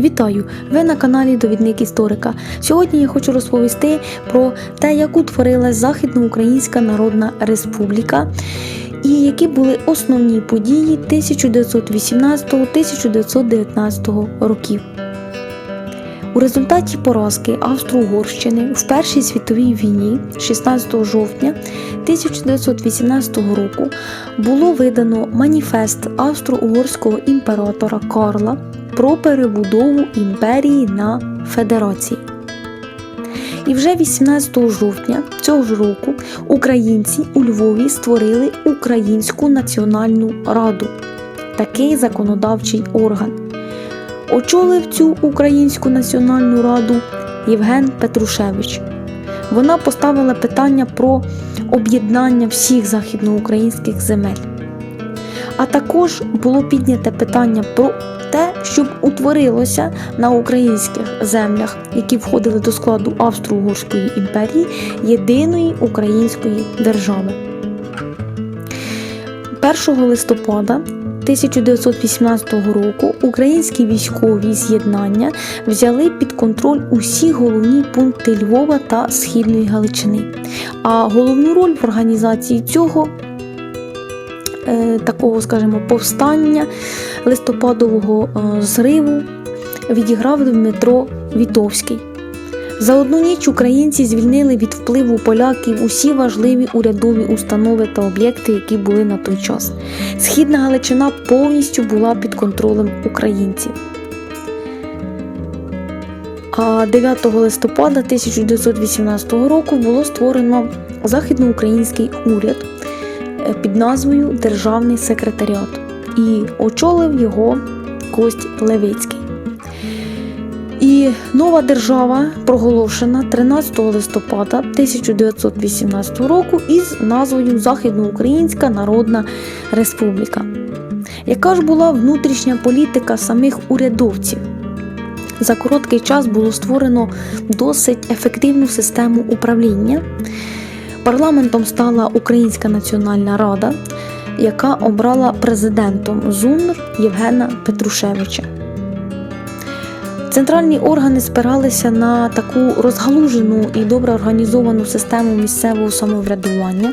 Вітаю! Ви на каналі Довідник Історика. Сьогодні я хочу розповісти про те, як утворилась Західноукраїнська Народна Республіка і які були основні події 1918-1919 років. У результаті поразки Австро-Угорщини в Першій світовій війні 16 жовтня 1918 року було видано маніфест австро-угорського імператора Карла про перебудову імперії на федерації. І вже 18 жовтня цього ж року українці у Львові створили Українську національну раду, такий законодавчий орган. Очолив цю Українську національну раду Євген Петрушевич. Вона поставила питання про об'єднання всіх західноукраїнських земель. А також було підняте питання про те, щоб утворилося на українських землях, які входили до складу Австро-Угорської імперії, єдиної української держави. 1 листопада 1918 року українські військові з'єднання взяли під контроль усі головні пункти Львова та Східної Галичини. А головну роль в організації цього такого, скажімо, повстання листопадового е, зриву відіграв Дмитро Вітовський. За одну ніч українці звільнили від впливу поляків усі важливі урядові установи та об'єкти, які були на той час. Східна Галичина повністю була під контролем українців. А 9 листопада 1918 року було створено західноукраїнський уряд е, під назвою Державний секретаріат і очолив його Кость Левицький. І нова держава проголошена 13 листопада 1918 року із назвою Західноукраїнська Народна Республіка. Яка ж була внутрішня політика самих урядовців? За короткий час було створено досить ефективну систему управління. Парламентом стала Українська Національна Рада, яка обрала президентом ЗУНР Євгена Петрушевича. Центральні органи спиралися на таку розгалужену і добре організовану систему місцевого самоврядування.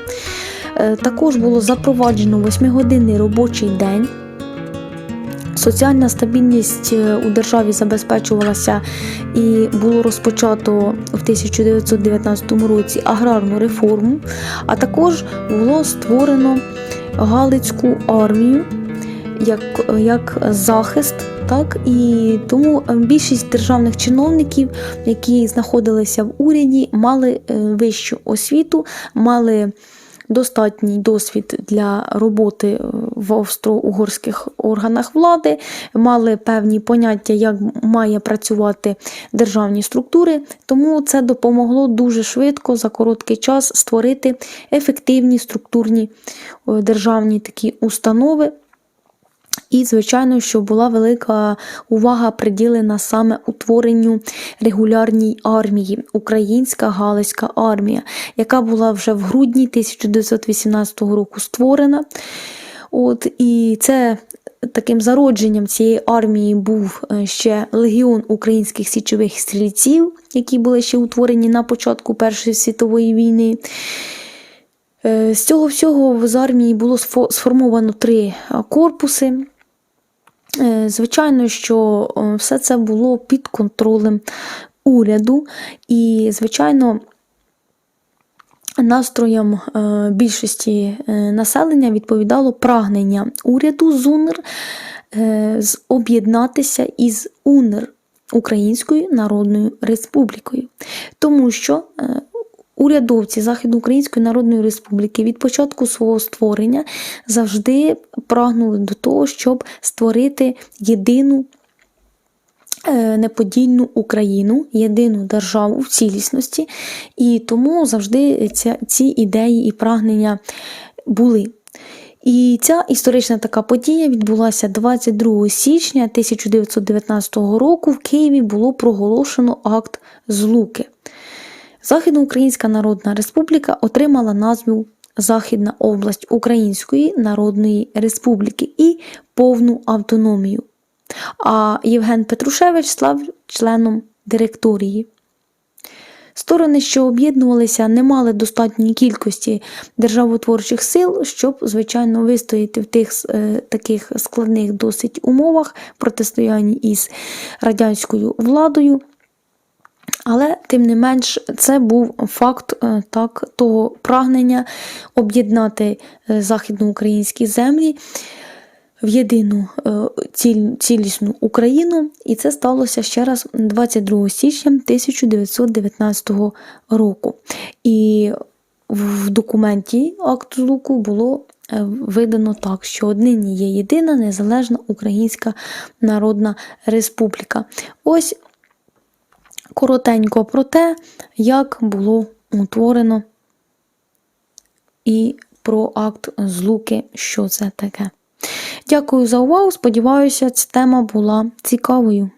Е, Також було запроваджено восьмигодинний робочий день. Соціальна стабільність е, у державі забезпечувалася і було розпочато в 1919 році аграрну реформу, а також було створено Галицьку армію як, як захист. Так і тому е, більшість державних чиновників, які знаходилися в уряді, мали е, вищу освіту, мали достатній досвід для роботи е, в австро-угорських органах влади, мали певні поняття, як має працювати державні структури. Тому це допомогло дуже швидко за короткий час створити ефективні структурні державні такі установи. І, звичайно, що була велика увага приділена саме утворенню регулярній армії, Українська Галицька армія, яка була вже в грудні 1918 року створена. От, І це таким зародженням цієї армії був ще легіон українських січових стрільців, які були ще утворені на початку Першої світової війни. З цього всього з армії було сформовано три корпуси. Звичайно, що все це було під контролем уряду, і, звичайно, настроям більшості населення відповідало прагнення уряду ЗУНР об'єднатися із УНР Українською Народною Республікою, тому що Урядовці Західноукраїнської Народної Республіки від початку свого створення завжди прагнули до того, щоб створити єдину неподільну Україну, єдину державу в цілісності, і тому завжди ця, ці ідеї і прагнення були. І ця історична така подія відбулася 22 січня 1919 року. В Києві було проголошено акт Злуки. Західноукраїнська Народна Республіка отримала назву Західна область Української Народної Республіки і повну автономію. а Євген Петрушевич став членом директорії. Сторони, що об'єднувалися, не мали достатньої кількості державотворчих сил, щоб, звичайно, вистояти в тих е, таких складних досить умовах протистояння із радянською владою. Але, тим не менш, це був факт е, так, того прагнення об'єднати е, західноукраїнські землі в єдину е, цілісну Україну, і це сталося ще раз 22 січня 1919 року. І в документі акту злуку було видано так, що однині є єдина незалежна Українська Народна Республіка. Ось коротенько про те, як було утворено і про акт злуки, що це таке. Дякую за увагу. Сподіваюся, ця тема була цікавою.